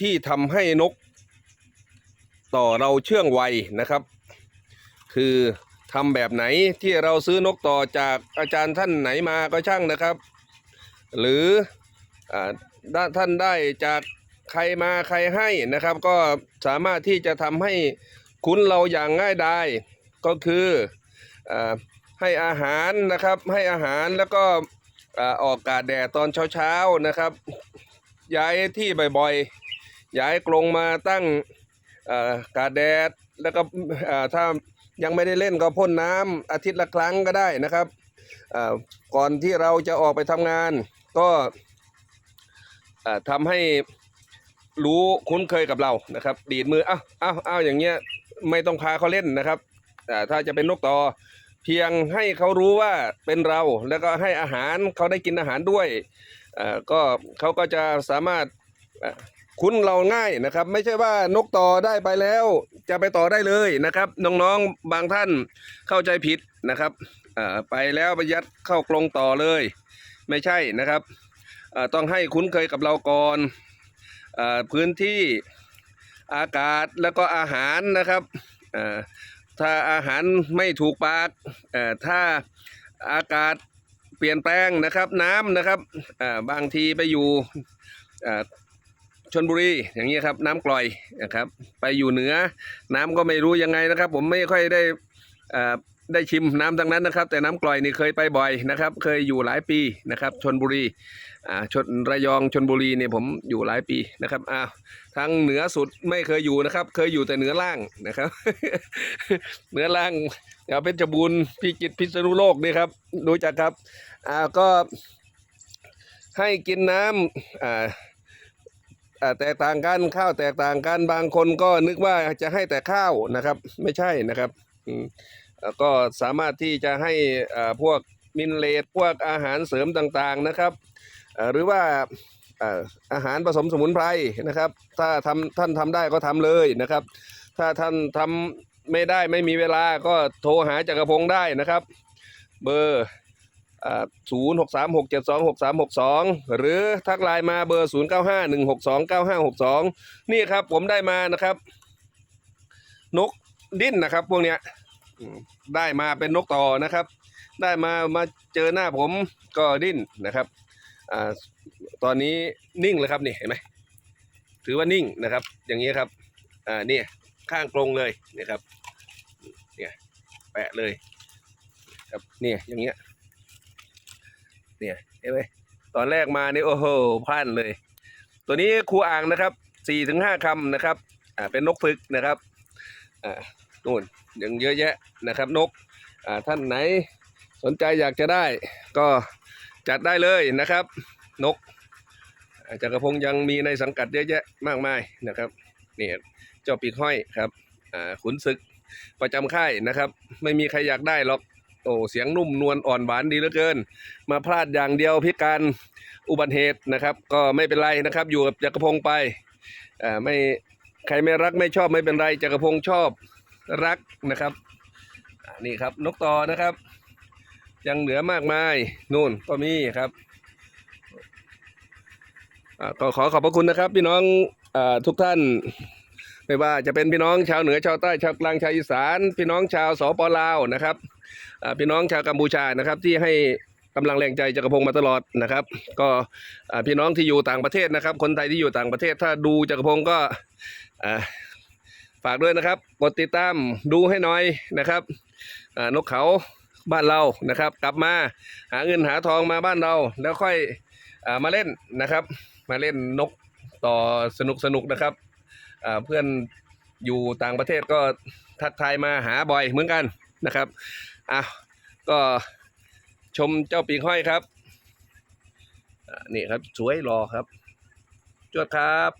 ที่ทำให้นกต่อเราเชื่องไวนะครับ คือทำแบบไหนที่เราซื้อนกต่อจากอาจารย์ท่านไหนมาก็ช่างนะครับ หรืออท่านได้จากใครมาใครให้นะครับ ก็สามารถที่จะทำให้คุ้นเราอย่างง่ายดายก็คืออให้อาหารนะครับให้อาหารแล้วก็อออกกาดแดดตอนเช้าๆนะครับ ย้ายที่บ่อยๆ ย้ายกรงมาตั้งอ่ากาแดดแล้วก็ถ้ายังไม่ได้เล่นก็พ่นน้ำอาทิตย์ละครั้งก็ได้นะครับก่อนที่เราจะออกไปทำงาน ก็ทำให้รู้คุ้นเคยกับเรานะครับ ดีดมืออ้าวอ้าวอ้าวอย่างเงี้ยไม่ต้องพาเขาเล่นนะครับถ้าจะเป็นนกต่อ เพียงให้เขารู้ว่าเป็นเรา แล้วก็ให้อาหารเขาได้กินอาหารด้วยก็เขาก็จะสามารถ คุ้นเราง่ายนะครับ ไม่ใช่ว่านกต่อได้ไปแล้ว จะไปต่อได้เลยนะครับ น้องๆบางท่านเข้าใจผิดนะครับไปแล้วไปยัดเข้ากรงต่อเลย ไม่ใช่นะครับต้องให้คุ้นเคยกับเราก่อนอพื้นที่อากาศแล้วก็อาหารนะครับถ้าอาหารไม่ถูกปากถ้าอากาศเปลี่ยนแปลงนะครับน้ำนะครับบางทีไปอยู่ ชนบุรีอย่างนี้ยครับ น้ำกร่อยนะครับ ไปอยู่เหนือ น้ำก็ไม่รู้ยังไงนะครับ ผมไม่ค่อยได้อ่าได้ชิมน้ำทั้งนั้นนะครับ แต่น้ำกร่อยนี่เคยไปบ่อยนะครับ เคยอยู่หลายปีนะครับชนบุรีอ่าชนระยองชนบุรีเนี่ยผมอยู่หลายปีนะครับอ้าวทางเหนือสุดไม่เคยอยู่นะครับ เคยอยู่แต่เหนือล่างนะครับ เหนือล่างแถวเพชรบูรณ์พิจิตรพิษณุโลกนี่ครับรู้จักครับอ่าก็ให้กินน้ำอ่า อ่าแตกต่างกันข้าวแตกต่างกันบางคนก็นึกว่าจะให้แต่ข้าวนะครับ ไม่ใช่นะครับอืมก็สามารถที่จะให้อ่าพวกมินเลตพวกอาหารเสริมต่างๆนะครับอ่าหรือว่าอ่าอาหารผสมสมุนไพรนะครับ ถ้าทำท่านทำได้ก็ทำเลยนะครับ ถ้าท่านทำไม่ได้ไม่มีเวลาก็โทรหาจักรพงศ์ได้นะครับ เบอร์ ศูนย์หกสามหกเจ็ดสองหกสามหกสองหรือทักไลน์มาเบอร์ศูนย์เก้าห้าหนึ่งหกสองเก้าห้าหกสองนี่ครับผมได้มานะครับ นกดิ้นนะครับ พวกเนี้ยได้มาเป็นนกต่อนะครับ ได้มามาเจอหน้าผมก็ดิ้นนะครับอตอนนี้นิ่งเลยครับนี่เห็นไหมถือว่านิ่งนะครับ อย่างนี้ครับอ่านี่ข้างกรงเลยนี่ยครับเนี่ยแปะเลย ครับเนี่ยอย่างเงี้ย เนี่ยเห็นไหมตอนแรกมาเนี่ยโอ้โหพลาดเลย ตัวนี้ครูอ่างนะครับสี่ถึงห้าคำนะครับอ่าเป็นนกฝึกนะครับอ่านู่นยังเยอะแยะนะครับนกอ่าท่านไหนสนใจอยากจะได้ก็จัดได้เลยนะครับ นกอ่าจักรพงศ์ยังมีในสังกัดเยอะแยะมากมายนะครับเนี่ยเจ้าปีกห้อยครับอ่าขุนศึกประจำค่ายนะครับ ไม่มีใครอยากได้หรอก โอ้เสียงนุ่มนวลอ่อนหวานดีเหลือเกิน มาพลาดอย่างเดียวพิการอุบัติเหตุนะครับ ก็ไม่เป็นไรนะครับ อยู่กับจักรพงศ์ไปอ่าไม่ใครไม่รักไม่ชอบไม่เป็นไรจักรพงศ์ชอบรักนะครับนี่ครับนกต่อนะครับ ยังเหลือมากมายนู่นก็มีครับก็ขอขอบพระคุณนะครับ พี่น้องอทุกท่าน ไม่ว่าจะเป็นพี่น้องชาวเหนือชาวใต้ชาวกลางชาวอีสาน พี่น้องชาวสปลาวนะครับพี่น้องชาวกัมพูชานะครับที่ให้กำลังแรงใจจักรพงศ์มาตลอดนะครับ ก็พี่น้องที่อยู่ต่างประเทศนะครับ คนไทยที่อยู่ต่างประเทศถ้าดูจักรพงศ์ก็ฝากด้วยนะครับกดติดตามดูให้หน่อยนะครับนกเขาบ้านเรานะครับ กลับมาหาเงินหาทองมาบ้านเรา แล้วค่อยอมาเล่นนะครับ มาเล่นนกต่อสนุกสนุกนะครับ เพื่อนอยู่ต่างประเทศก็ทักทายมาหาบ่อยเหมือนกันนะครับอ้าวก็ชมเจ้าปีกห้อยครับนี่ครับสวยรอครับจวดครับ